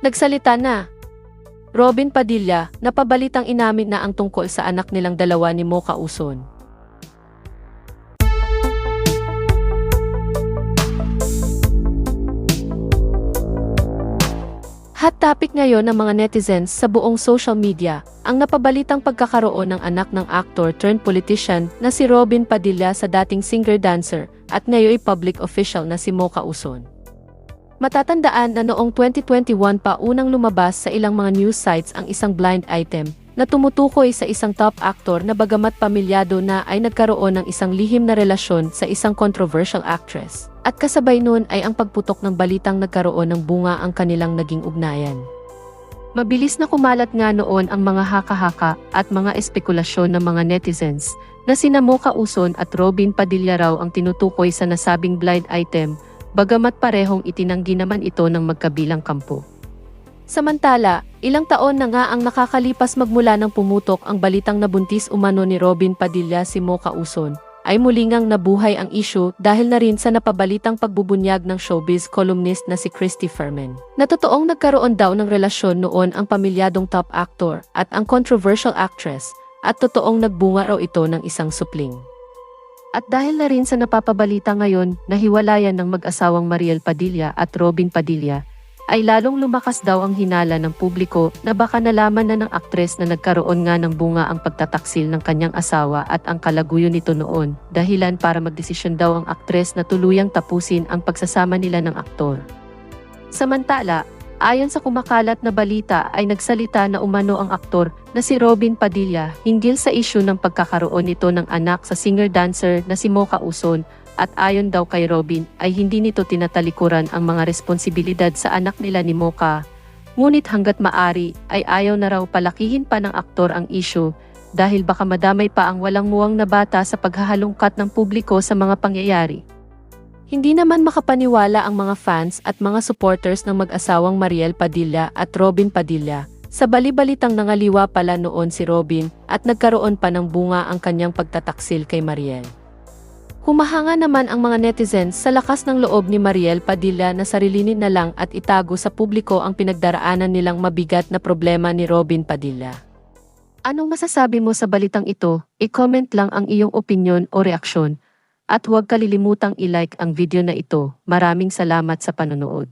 Nagsalita na. Robin Padilla, napabalitang inamin na ang tungkol sa anak nilang dalawa ni Mocha Uson. Hot topic ngayon ng mga netizens sa buong social media, ang napabalitang pagkakaroon ng anak ng actor turned politician na si Robin Padilla sa dating singer-dancer at ngayon public official na si Mocha Uson. Matatandaan na noong 2021 pa unang lumabas sa ilang mga news sites ang isang blind item na tumutukoy sa isang top actor na bagamat pamilyado na ay nagkaroon ng isang lihim na relasyon sa isang controversial actress. At kasabay nun ay ang pagputok ng balitang nagkaroon ng bunga ang kanilang naging ugnayan. Mabilis na kumalat nga noon ang mga haka-haka at mga espekulasyon ng mga netizens na sina Mocha Uson at Robin Padilla raw ang tinutukoy sa nasabing blind item bagamat parehong itinanggi naman ito ng magkabilang kampo. Samantala, ilang taon na nga ang nakakalipas magmula ng pumutok ang balitang nabuntis umano ni Robin Padilla si Mocha Uson, ay muli ngang nabuhay ang issue dahil na rin sa napabalitang pagbubunyag ng showbiz columnist na si Christy Fermin. Na totoong nagkaroon daw ng relasyon noon ang pamilyadong top actor at ang controversial actress, at totoong nagbunga raw ito ng isang supling. At dahil na rin sa napapabalita ngayon na hiwalayan ng mag-asawang Mariel Padilla at Robin Padilla, ay lalong lumakas daw ang hinala ng publiko na baka nalaman na ng aktres na nagkaroon nga ng bunga ang pagtataksil ng kanyang asawa at ang kalaguyo nito noon, dahilan para magdesisyon daw ang aktres na tuluyang tapusin ang pagsasama nila ng aktor. Samantala, ayon sa kumakalat na balita ay nagsalita na umano ang aktor na si Robin Padilla hinggil sa isyu ng pagkakaroon nito ng anak sa singer-dancer na si Mocha Uson at ayon daw kay Robin ay hindi nito tinatalikuran ang mga responsibilidad sa anak nila ni Mocha. Ngunit hanggat maari ay ayaw na raw palakihin pa ng aktor ang issue dahil baka madamay pa ang walang muwang na bata sa paghahalungkat ng publiko sa mga pangyayari. Hindi naman makapaniwala ang mga fans at mga supporters ng mag-asawang Mariel Padilla at Robin Padilla sa balibalitang nangaliwa pala noon si Robin at nagkaroon pa ng bunga ang kanyang pagtataksil kay Mariel. Humahanga naman ang mga netizens sa lakas ng loob ni Mariel Padilla na sarilinin na lang at itago sa publiko ang pinagdaraanan nilang mabigat na problema ni Robin Padilla. Anong masasabi mo sa balitang ito? I-comment lang ang iyong opinion o reaksyon. At huwag kalilimutang i-like ang video na ito. Maraming salamat sa panonood.